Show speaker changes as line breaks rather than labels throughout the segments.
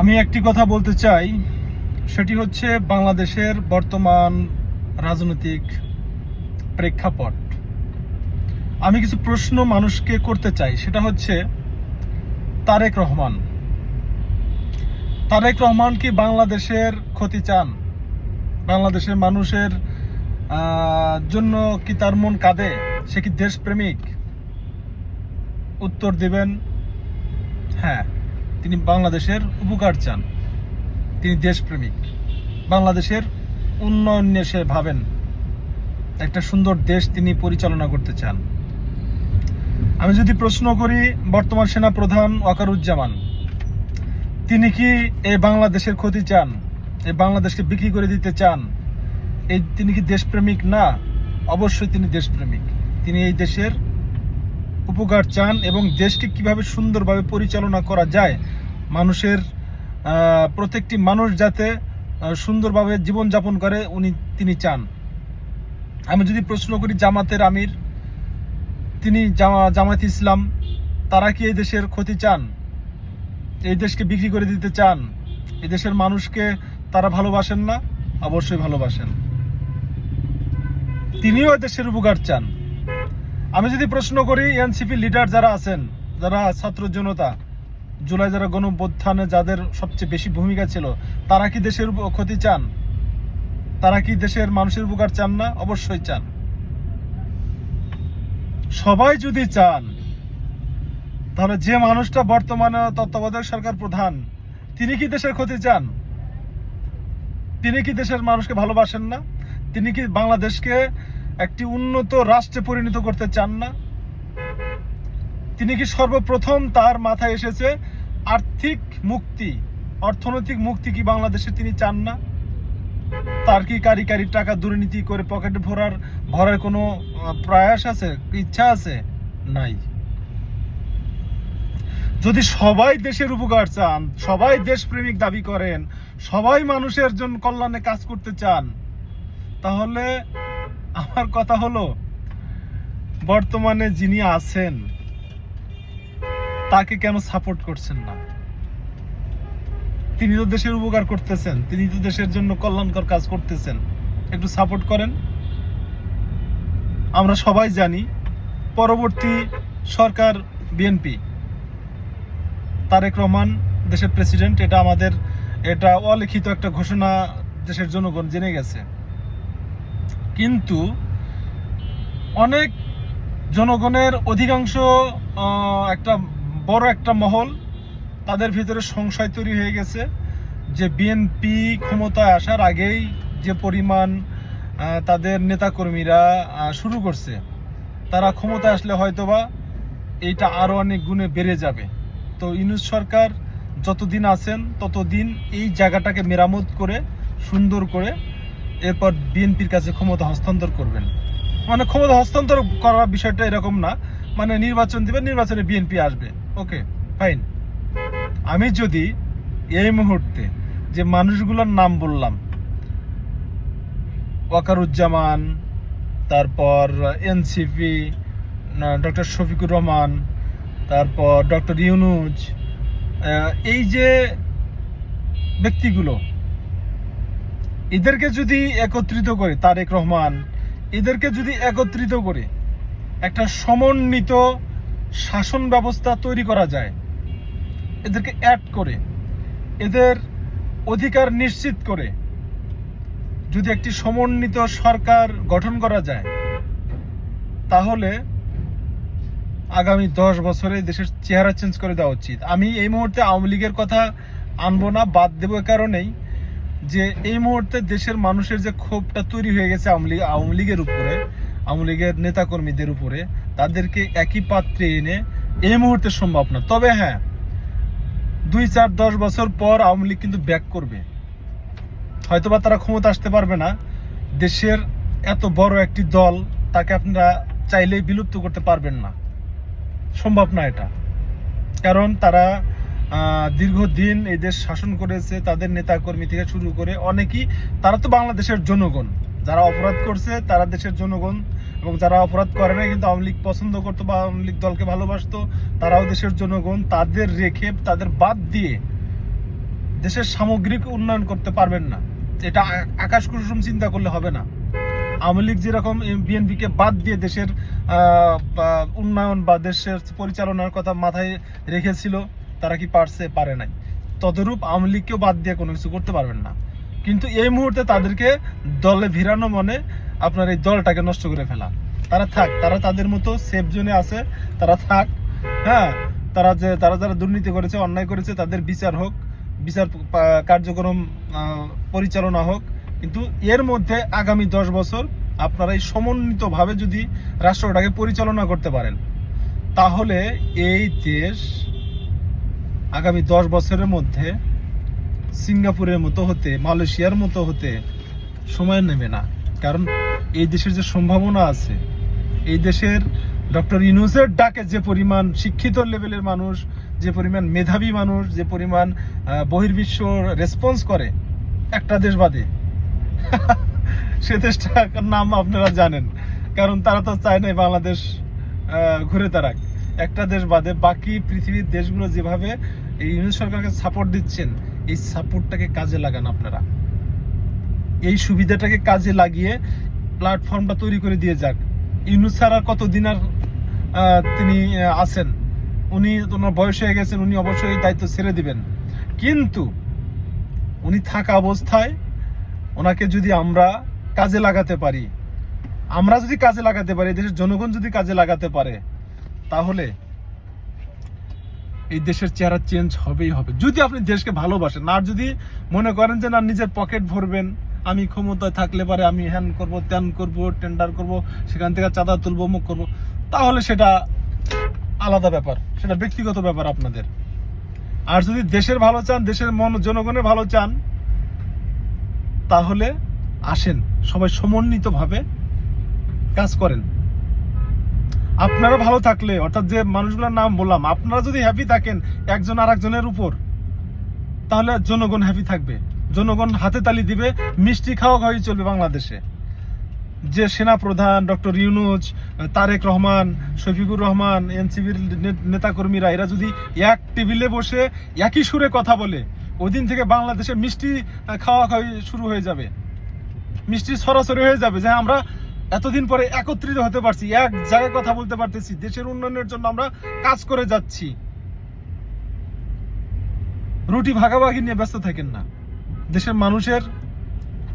আমি একটি কথা বলতে চাই, সেটি হচ্ছে বাংলাদেশের বর্তমান রাজনৈতিক প্রেক্ষাপট। আমি কিছু প্রশ্ন মানুষকে করতে চাই, সেটা হচ্ছে, তারেক রহমান। তারেক রহমান কি বাংলাদেশের ক্ষতি চান? বাংলাদেশের মানুষের জন্য কি তার মন কাঁদে? সে কি দেশপ্রেমিক? উত্তর দিবেন হ্যাঁ। তিনি বাংলাদেশের উপকার চান। তিনি দেশপ্রেমিক। বাংলাদেশের উন্নয়ন নিয়ে সে ভাবেন একটা সুন্দর দেশ তিনি পরিচালনা করতে চান। আমি যদি প্রশ্ন করি, বর্তমান সেনা প্রধান ওয়াকারুজ্জামান, তিনি কি এই বাংলাদেশের ক্ষতি চান? এই বাংলাদেশকে বিক্রি করে দিতে চান? এই তিনি কি দেশপ্রেমিক? না, অবশ্যই তিনি দেশপ্রেমিক। তিনি এই দেশের উপকার চান এবং দেশকে কীভাবে সুন্দরভাবে পরিচালনা করা যায়, মানুষের প্রত্যেকটি মানুষ যাতে সুন্দরভাবে জীবনযাপন করে, উনি, তিনি চান। আমি যদি প্রশ্ন করি জামাতের আমির, তিনি জামা- জামাত ইসলাম, তারা কি এই দেশের ক্ষতি চান? এই দেশকে বিক্রি করে দিতে চান? এই দেশের মানুষকে তারা ভালোবাসেন না? অবশ্যই ভালোবাসেন। তিনিও দেশের উপকার চান। আমি যদি প্রশ্ন করি, এনসিপি লিডার যারা আছেন, যারা ছাত্র জনতা, জুলাই যারা গণঅভ্যুত্থানে যাদের সবচেয়ে বেশি ভূমিকা ছিল, তারা কি দেশের ক্ষতি চান? তারা কি দেশের মানুষের উপকার চান না? অবশ্যই চান। সবাই যদি চান, তাহলে যে মানুষটা বর্তমানে তত্ত্বাবধায়ক সরকার প্রধান, তিনি কি দেশের ক্ষতি চান? তিনি কি দেশের মানুষকে ভালোবাসেন না? তিনি কি বাংলাদেশকে একটি উন্নত রাষ্ট্রে পরিণত করতে চান না। তিনি কি সর্বপ্রথম তার মাথায় এসেছে আর্থিক মুক্তি, অর্থনৈতিক মুক্তি কি বাংলাদেশে তিনি চান না? তার কি কারি কারি টাকা দুর্নীতি করে পকেটে ভরার ভরার কোনো প্রয়াস আছে, ইচ্ছা আছে? নাই। যদি সবাই দেশের উপকার চান, সবাই দেশপ্রেমিক দাবি করেন, সবাই মানুষের জন্য কল্যাণে কাজ করতে চান, তাহলে আমার কথা হলো, বর্তমানে যিনি আছেন, তাকে কেন সাপোর্ট করছেন না? তিনি তো দেশের উপকার করতেছেন, তিনি তো দেশের জন্য কল্যাণকর কাজ করতেছেন। একটু সাপোর্ট করেন। আমরা সবাই জানি, পরবর্তী সরকার বিএনপি তারেক রহমান দেশের প্রেসিডেন্ট এটা আমাদের, এটা অলিখিত একটা ঘোষণা দেশের জনগণ জেনে গেছে। কিন্তু অনেক জনগণের অধিকাংশ একটা বড় একটা মহল তাদের ভিতরে সংশয় তৈরি হয়ে গেছে যে বিএনপি ক্ষমতায় আসার আগেই যে পরিমাণ তাদের নেতাকর্মীরা শুরু করছে, তারা ক্ষমতায় আসলে হয়তোবা এইটা আরও অনেক গুণে বেড়ে যাবে। তো ইউনুস সরকার যতদিন আছেন, ততদিন এই জায়গাটাকে মেরামত করে, সুন্দর করে এরপর বিএনপির কাছে ক্ষমতা হস্তান্তর করবেন। মানে ক্ষমতা হস্তান্তর করার বিষয়টা এরকম না। মানে নির্বাচন দিবেন, নির্বাচনে বিএনপি আসবে। Okay, fine. আমি যদি এই মুহূর্তে যে মানুষগুলোর নাম বললাম, ওয়াকারুজ্জামান, তারপর এনসিপি ডক্টর শফিকুর রহমান, তারপর ডক্টর ইউনুজ এই যে ব্যক্তিগুলো এদেরকে যদি একত্রিত করে, তারেক রহমান এদেরকে যদি একত্রিত করে একটা সমন্বিত শাসন ব্যবস্থা তৈরি করা যায়, এদেরকে অ্যাড করে, এদের অধিকার নিশ্চিত করে যদি একটি সমন্বিত সরকার গঠন করা যায়, তাহলে আগামী দশ বছরে দেশের চেহারা চেঞ্জ করে দেওয়া উচিত। আমি এই মুহূর্তে আওয়ামী লীগের কথা আনব না, বাদ দেবো কারণেই। যে এই মুহূর্তে দেশের মানুষের যে ক্ষোভটা তৈরি হয়ে গেছে আওয়ামী লীগ আওয়ামী লীগের উপরে, আওয়ামী লীগের নেতাকর্মীদের উপরে, তাদেরকে একই পাত্রে এনে এই মুহূর্তে সম্ভব না তবে হ্যাঁ দুই চার দশ বছর পর আওয়ামী লীগ কিন্তু ব্যাক করবে। হয়তোবা তারা ক্ষমতা আসতে পারবে না। দেশের এত বড় একটি দল, তাকে আপনারা চাইলেই বিলুপ্ত করতে পারবেন না। সম্ভব না এটা। কারণ তারা দীর্ঘদিন এই দেশ শাসন করেছে, তাদের নেতাকর্মী থেকে শুরু করে অনেকেই, তারা তো বাংলাদেশের জনগণ। যারা অপরাধ করছে, তারা দেশের জনগণ এবং যারা অপরাধ করে না কিন্তু আওয়ামী লীগ পছন্দ করতো বা আওয়ামী লীগ দলকে ভালোবাসতো, তারাও দেশের জনগণ। তাদের রেখে, তাদের বাদ দিয়ে দেশের সামগ্রিক উন্নয়ন করতে পারবেন না। এটা আকাশ কুসুম চিন্তা করলে হবে না। আওয়ামী লীগ যেরকম বিএনপিকে বাদ দিয়ে দেশের উন্নয়ন বা দেশের পরিচালনার কথা মাথায় রেখেছিল তারা কি পারছে, পারে নাই। তদরূপ আওয়ামী লীগকেও বাদ দিয়ে কোনো কিছু করতে পারবেন না। কিন্তু এই মুহূর্তে তাদেরকে দলে ভিড়ানো মনে আপনার এই দলটাকে নষ্ট করে ফেলা। তারা থাক, তারা তাদের মতো সেফ জোনে আছে, তারা থাক হ্যাঁ? তারা যে, তারা যারা দুর্নীতি করেছে, অন্যায় করেছে, তাদের বিচার হোক, বিচার কার্যক্রম পরিচালনা হোক। কিন্তু এর মধ্যে আগামী দশ বছর আপনারা এই সমন্বিতভাবে যদি রাষ্ট্রটাকে পরিচালনা করতে পারেন, তাহলে এই দেশ আগামী দশ বছরের মধ্যে সিঙ্গাপুরের মতো হতে, মালয়েশিয়ার মতো হতে সময় নেবে না। কারণ এই দেশের যে সম্ভাবনা আছে, এই দেশের ডক্টর ইনুসের ডাকে যে পরিমাণ শিক্ষিত লেভেলের মানুষ, যে পরিমাণ মেধাবী মানুষ, যে পরিমাণ বহির্বিশ্ব রেসপন্স করে, একটা দেশ বাদে। সে দেশটার নাম আপনারা জানেন। কারণ তারা তো চায় নাই বাংলাদেশ ঘুরে দাঁড়াক। একটা দেশ বাদে বাকি পৃথিবীর দেশগুলো যেভাবে এই ইউনিট সরকারকে সাপোর্ট দিচ্ছেন, এই সাপোর্টটাকে কাজে লাগান আপনারা। এই সুবিধাটাকে কাজে লাগিয়ে প্ল্যাটফর্মটা তৈরি করে দিয়ে যাক। ইউনুস স্যার আর কতদিন আর তিনি আছেন? উনি ওনার বয়স হয়ে গেছেন, উনি অবশ্যই দায়িত্ব ছেড়ে দিবেন। কিন্তু উনি থাকা অবস্থায় ওনাকে যদি আমরা কাজে লাগাতে পারি, আমরা যদি কাজে লাগাতে পারি, দেশের জনগণ যদি কাজে লাগাতে পারে, তাহলে এই দেশের চেহারা চেঞ্জ হবেই হবে। যদি আপনি দেশকে ভালোবাসেন, আর যদি মনে করেন যে না, নিজের পকেট ভরবেন, আমি ক্ষমতায় থাকলে পারে আমি হ্যান করব, ত্যান করব টেন্ডার করব, সেখান থেকে চাঁদা তুলবো মুখ করব, তাহলে সেটা আলাদা ব্যাপার, সেটা ব্যক্তিগত ব্যাপার আপনাদের। আর যদি দেশের ভালো চান, দেশের মন, জনগণের ভালো চান, তাহলে আসেন, সবাই সমন্বিতভাবে কাজ করেন। আপনারা ভালো থাকলে, অর্থাৎ যে মানুষগুলোর নাম বললাম, আপনারা যদি হ্যাপি থাকেন একজন আর একজনের উপর, তাহলে জনগণ হ্যাপি থাকবে। জনগণ হাতে তালি দিবে, মিষ্টি খাওয়া খাওয়াই চলবে বাংলাদেশে। যে সেনা প্রধান ডক্টর ইউনুজ তারেক রহমান, শফিকুর রহমান, এনসিবির নেতাকর্মীরা, এরা যদি এক টেবিলে বসে একই সুরে কথা বলে ওই দিন থেকে বাংলাদেশে মিষ্টি খাওয়া খাওয়াই শুরু হয়ে যাবে। মিষ্টি সরাসরি হয়ে যাবে যে আমরা এতদিন পরে একত্রিত হতে পারছি, এক জায়গায় কথা বলতে পারতেছি, দেশের উন্নয়নের জন্য আমরা কাজ করে যাচ্ছি। রুটি ভাগাভাগি নিয়ে ব্যস্ত থাকেন না। দেশের মানুষের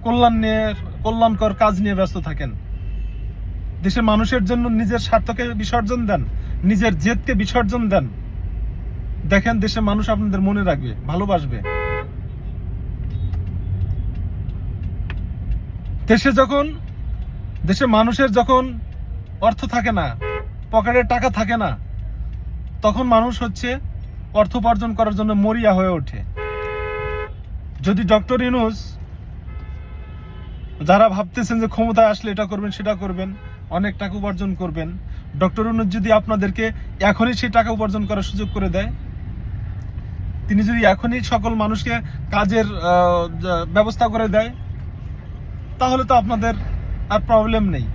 কল্যাণ নিয়ে, কল্যাণকর কাজ নিয়ে ব্যস্ত থাকেন। দেশের মানুষের জন্য নিজের স্বার্থকে বিসর্জন দেন, নিজের জেদকে বিসর্জন দেন। দেখেন, দেশের মানুষ আপনাদের মনে রাখবে, ভালোবাসবে। দেশে যখন দেশের মানুষের যখন অর্থ থাকে না, পকেটে টাকা থাকে না, তখন মানুষ হচ্ছে অর্থ উপার্জন করার জন্য মরিয়া হয়ে ওঠে। যদি ডক্টর ইনুস যারা ভাবতেছেন যে ক্ষমতায় আসলে এটা করবেন, সেটা করবেন, অনেক টাকা উপার্জন করবেন, ডক্টর ইনুস যদি আপনাদেরকে এখনই সেই টাকা উপার্জন করার সুযোগ করে দেয়, তিনি যদি এখনই সকল মানুষকে কাজের ব্যবস্থা করে দেয়, তাহলে তো আপনাদের আর প্রবলেম নেই।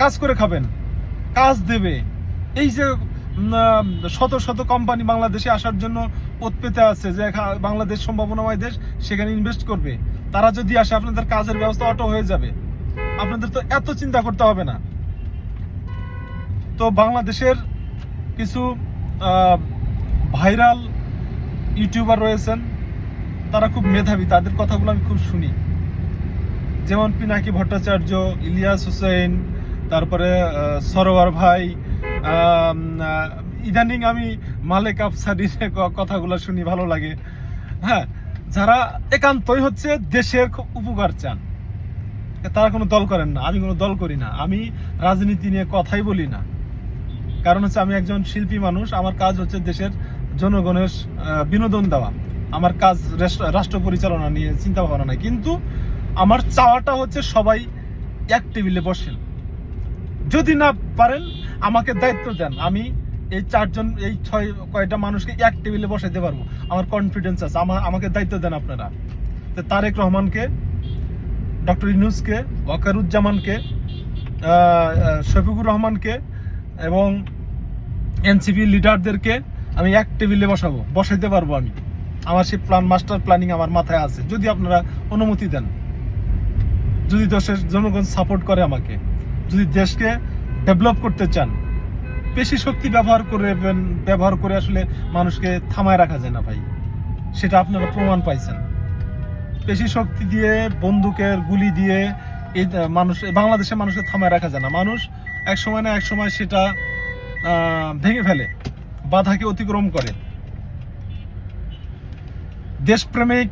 কাজ করে খাবেন, কাজ দেবে। এই যে শত শত কোম্পানি বাংলাদেশে আসার জন্য পথ পেতে আছে, যে বাংলাদেশ সম্ভাবনাময় দেশ, সেখানে ইনভেস্ট করবে। তারা যদি আসে, আপনাদের কাজের ব্যবস্থা অটো হয়ে যাবে। আপনাদের তো এত চিন্তা করতে হবে না। তো বাংলাদেশের কিছু ভাইরাল ইউটিউবার রয়েছেন। তারা খুব মেধাবী, তাদের কথাগুলো আমি খুব শুনি। যেমন পিনাকি ভট্টাচার্য, ইলিয়াস হোসেন তারপরে সরোয়ার ভাই ইদানিং আমি মালেক আফসারির কথাগুলো শুনি, ভালো লাগে। হ্যাঁ যারা একান্তই হচ্ছে দেশের খুব উপকার চান, তারা কোনো দল করেন না। আমি কোনো দল করি না। আমি রাজনীতি নিয়ে কথাই বলি না। কারণ হচ্ছে আমি একজন শিল্পী মানুষ। আমার কাজ হচ্ছে দেশের জনগণের বিনোদন দেওয়া। আমার কাজ রাষ্ট্র পরিচালনা নিয়ে চিন্তা ভাবনা নাই। কিন্তু আমার চাওয়াটা হচ্ছে সবাই এক টেবিলে বসেন। যদি না পারেন, আমাকে দায়িত্ব দেন। আমি এই চারজন, এই ছয়, কয়টা মানুষকে এক টেবিলে বসাইতে পারব। আমার কনফিডেন্স আছে। আমার আমাকে দায়িত্ব দেন আপনারা। তো তারেক রহমানকে, ডক্টর ইনুসকে ওয়াকারুজ্জামানকে শফিকুর রহমানকে এবং এনসিপি লিডারদেরকে আমি এক টেবিলে বসাবো। বসাইতে পারব আমি। আমার সেই প্ল্যান, মাস্টার প্ল্যানিং আমার মাথায় আছে। যদি আপনারা অনুমতি দেন। যদি দেশের জনগণ সাপোর্ট করে আমাকে, যদি দেশকে ডেভেলপ করতে চান পেশি শক্তি ব্যবহার করে ব্যবহার করে আসলে মানুষকে থামায় রাখা যায় না ভাই। সেটা আপনারা প্রমাণ পাইছেন। পেশি শক্তি দিয়ে, বন্দুকের গুলি দিয়ে এই মানুষ, বাংলাদেশের মানুষকে থামায় রাখা যায় না। মানুষ এক সময় না এক সময় সেটা ভেঙে ফেলে, বাধাকে অতিক্রম করে। দেশপ্রেমিক